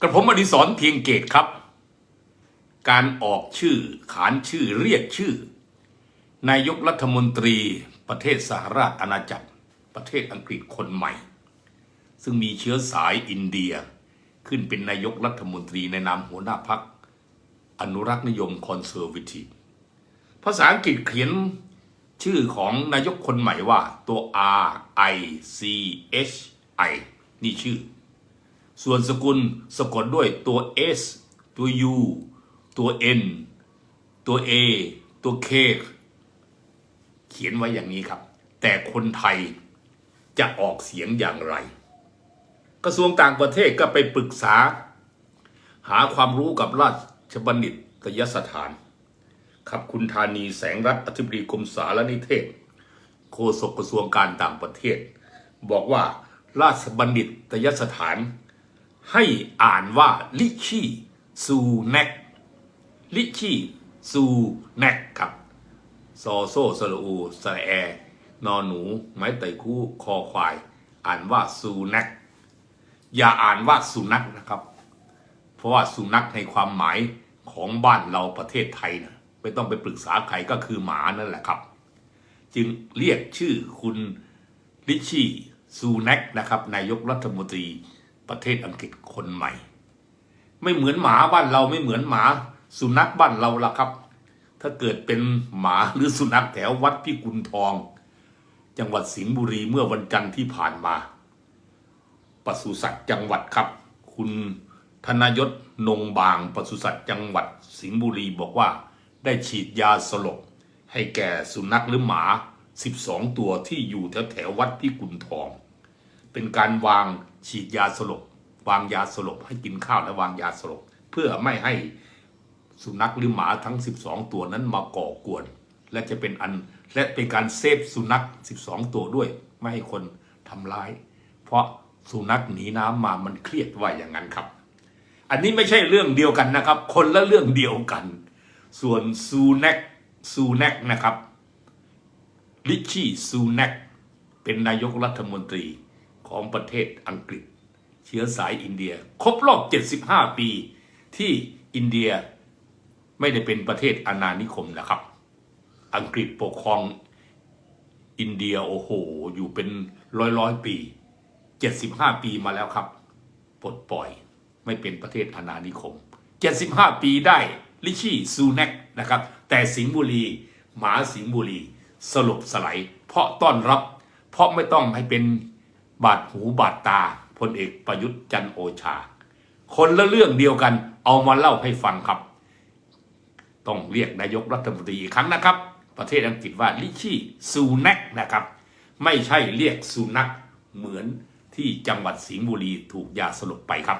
กระผมอดิศรเพียงเกตครับ การออกชื่อขานชื่อเรียกชื่อ นายกรัฐมนตรีประเทศสหราชอาณาจักร ประเทศอังกฤษคนใหม่ ซึ่งมีเชื้อสายอินเดียขึ้นเป็นนายกรัฐมนตรีในนามหัวหน้าพรรคอนุรักษ์นิยมคอนเซอร์วทีฟภาษาอังกฤษเขียนชื่อของนายกคนใหม่ว่าตัว R I C H I นี่ชื่อ ส่วนสกุลสะกดด้วยตัว S ตัว U ตัว N ตัว A ตัว K เขียนไว้อย่างนี้ครับ แต่คนไทยจะออกเสียงอย่างไร กระทรวงต่างประเทศก็ไปปรึกษา หาความรู้กับราชบัณฑิตยสถาน ครับคุณธานีแสงรัตน์อธิบดีกรมสารนิเทศ โฆษกกระทรวงการต่างประเทศ บอกว่าราชบัณฑิตยสถาน ให้อ่านว่าลิชีซูแนกลิชีซูแนกครับซอโซสระอูสระแอนอหนู ไม้ไต่คู่คอควาย อ่านว่าซูแนกอย่าอ่านว่าสุนัขนะครับ เพราะว่าสุนัขในความหมายของบ้านเราประเทศไทยนะไม่ต้องไปปรึกษาใครก็คือหมานั่นแหละครับ จึงเรียกชื่อคุณลิชี่ซูแนกนะครับนายกรัฐมนตรี ประเทศอังกฤษคนใหม่ ไม่เหมือนหมาบ้านเราไม่เหมือนหมา สุนัขบ้านเราละครับ ถ้าเกิดเป็นหมาหรือสุนัขแถววัดพิกุลทอง จังหวัดสิงห์บุรีเมื่อวันจันทร์ที่ผ่านมาปศุสัตว์จังหวัดครับ คุณธนยศนงบางปศุสัตว์จังหวัดสิงห์บุรีบอกว่า ได้ฉีดยาสลบให้แก่สุนัขหรือหมา 12 ตัวที่อยู่แถวแถววัดพิกุลทอง เป็นการวางฉีดยาสลบ วางยาสลบให้กินข้าวและวางยาสลบ เพื่อไม่ให้สุนัขหรือหมาทั้ง 12 ตัวนั้นมาก่อกวน และจะเป็นอันและเป็นการเซฟสุนัข 12 ตัวด้วย ไม่ให้คนทำร้าย เพราะสุนัขหนีน้ำมามันเครียดว่าอย่างนั้นครับ อันนี้ไม่ใช่เรื่องเดียวกันนะครับ คนละเรื่องเดียวกัน ส่วนซูแนกซูแนกนะครับลิชชี่ซูแนกเป็นนายกรัฐมนตรี ของประเทศอังกฤษ เชื้อสายอินเดีย ครบรอบ 75 ปี ที่อินเดียไม่ได้เป็นประเทศอาณานิคมนะครับ อังกฤษปกครองอินเดียโอ้โห อยู่เป็นร้อยร้อยปี 75 ปีมาแล้วครับ ปลดปล่อยไม่เป็นประเทศอาณานิคม 75 ปีได้ลิชี่ซูแนกนะครับ แต่สิงห์บุรี หมาสิงห์บุรี สลบสลด์เพราะต้อนรับ เพราะไม่ต้องให้เป็น บาดหูบาดตาพลเอกประยุทธ์จันโอชา คนละเรื่องเดียวกัน เอามาเล่าให้ฟังครับ ต้องเรียกนายกรัฐมนตรีอีกครั้งนะครับ ประเทศอังกฤษว่าลิชี่ซูนักนะครับ ไม่ใช่เรียกสุนัขเหมือนที่จังหวัดสิงห์บุรีถูกยาสลบไปครับ